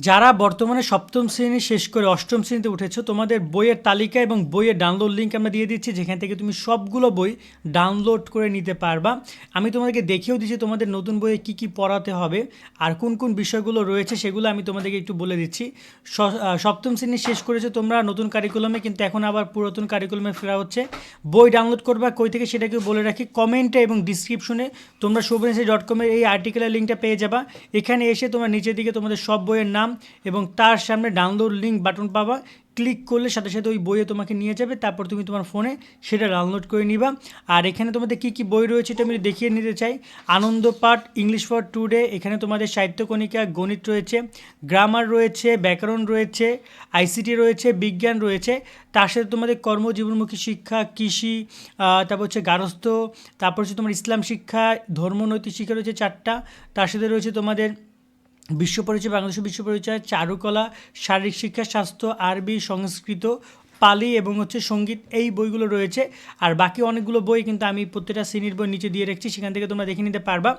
যারা বর্তমানে সপ্তম শ্রেণি শেষ করে অষ্টম শ্রেণীতে উঠেছো, তোমাদের বইয়ের তালিকা এবং বইয়ের ডাউনলোড লিঙ্ক আমরা দিয়ে দিচ্ছি, যেখান থেকে তুমি সবগুলো বই ডাউনলোড করে নিতে পারবা। আমি তোমাদেরকে দেখিয়েও দিচ্ছি তোমাদের নতুন বইয়ে কী কী পড়াতে হবে আর কোন কোন বিষয়গুলো রয়েছে, সেগুলো আমি তোমাদেরকে একটু বলে দিচ্ছি। সপ্তম শ্রেণি শেষ করেছ তোমরা নতুন কারিকুলামে কিন্তু এখন আবার পুরাতন কারিকুলামে ফেরা হচ্ছে। বই ডাউনলোড করবা, কই থেকে সেটাকে বলে রাখি কমেন্টে এবং ডিসক্রিপশনে তোমরা শুভেন্সি ডট কমের এই আর্টিকেলের লিঙ্কটা পেয়ে যাবা। এখানে এসে তোমরা নিচের দিকে তোমাদের সব বইয়ের নাম এবং তার সামনে ডাউনলোড লিঙ্ক বাটন পাবা। ক্লিক করলে সাথে সাথে ওই বইয়ে তোমাকে নিয়ে যাবে। তারপর তুমি তোমার ফোনে সেটা ডাউনলোড করে নিবা। আর এখানে তোমাদের কী কী বই রয়েছে এটা আমি দেখিয়ে নিতে চাই। আনন্দ পাঠ ইংলিশ ফর টুডে এখানে তোমাদের সাহিত্যকণিকা গণিত রয়েছে গ্রামার রয়েছে, ব্যাকরণ রয়েছে আইসিটি রয়েছে, বিজ্ঞান রয়েছে। তার সাথে তোমাদের কর্মজীবনমুখী শিক্ষা, কৃষি তারপর হচ্ছে গারস্থ, তারপর হচ্ছে তোমার ইসলাম শিক্ষা, ধর্মনৈতিক শিক্ষা রয়েছে চারটা। তার সাথে রয়েছে তোমাদের বিশ্ব পরিচয় বাংলাদেশ বিশ্ব পরিচয় চারুকলা শারীরিক শিক্ষা স্বাস্থ্য আরবি সংস্কৃত পালি এবং হচ্ছে সংগীত এই বইগুলো রয়েছে। আর বাকি অনেকগুলো বই কিন্তু আমি প্রত্যেকটা শ্রেণির বই নিচে দিয়ে রাখছি, সেখান থেকে তোমরা দেখে নিতে পারবা।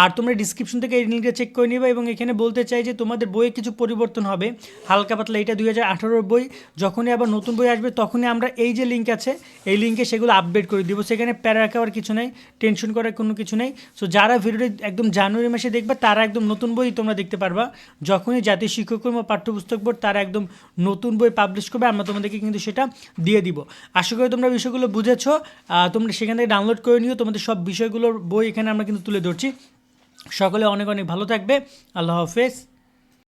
আর তোমরা ডিসক্রিপশন থেকে এই লিঙ্কটা চেক করে নিবা এবং এখানে বলতে চাই যে তোমাদের বইয়ে কিছু পরিবর্তন হবে। হালকা পাতলা এটা দুই হাজার আঠারোর বই, যখনই আবার নতুন বই আসবে তখনই আমরা এই যে লিঙ্ক আছে, এই লিঙ্কে সেগুলো আপডেট করে দিব। সেখানে প্যারা রাখার কিছু নেই টেনশন করার কোনো কিছু নেই। সো যারা ভিডিওটি একদম জানুয়ারি মাসে দেখবে, তারা একদম নতুন বই তোমরা দেখতে পারবা। যখনই জাতীয় শিক্ষাক্রম ও পাঠ্যপুস্তক বোর্ড তারা একদম নতুন বই পাবলিশ করবে, আমরা তোমাদেরকে কিন্তু সেটা দিয়ে দিব। আশা করি তোমরা বিষয়গুলো বুঝেছ। তোমরা সেখান থেকে ডাউনলোড করে নিও। তোমাদের সব বিষয়গুলোর বই এখানে আমরা কিন্তু তুলে ধরছি। সকলে অনেক অনেক ভালো থাকবে। আল্লাহ হাফেজ।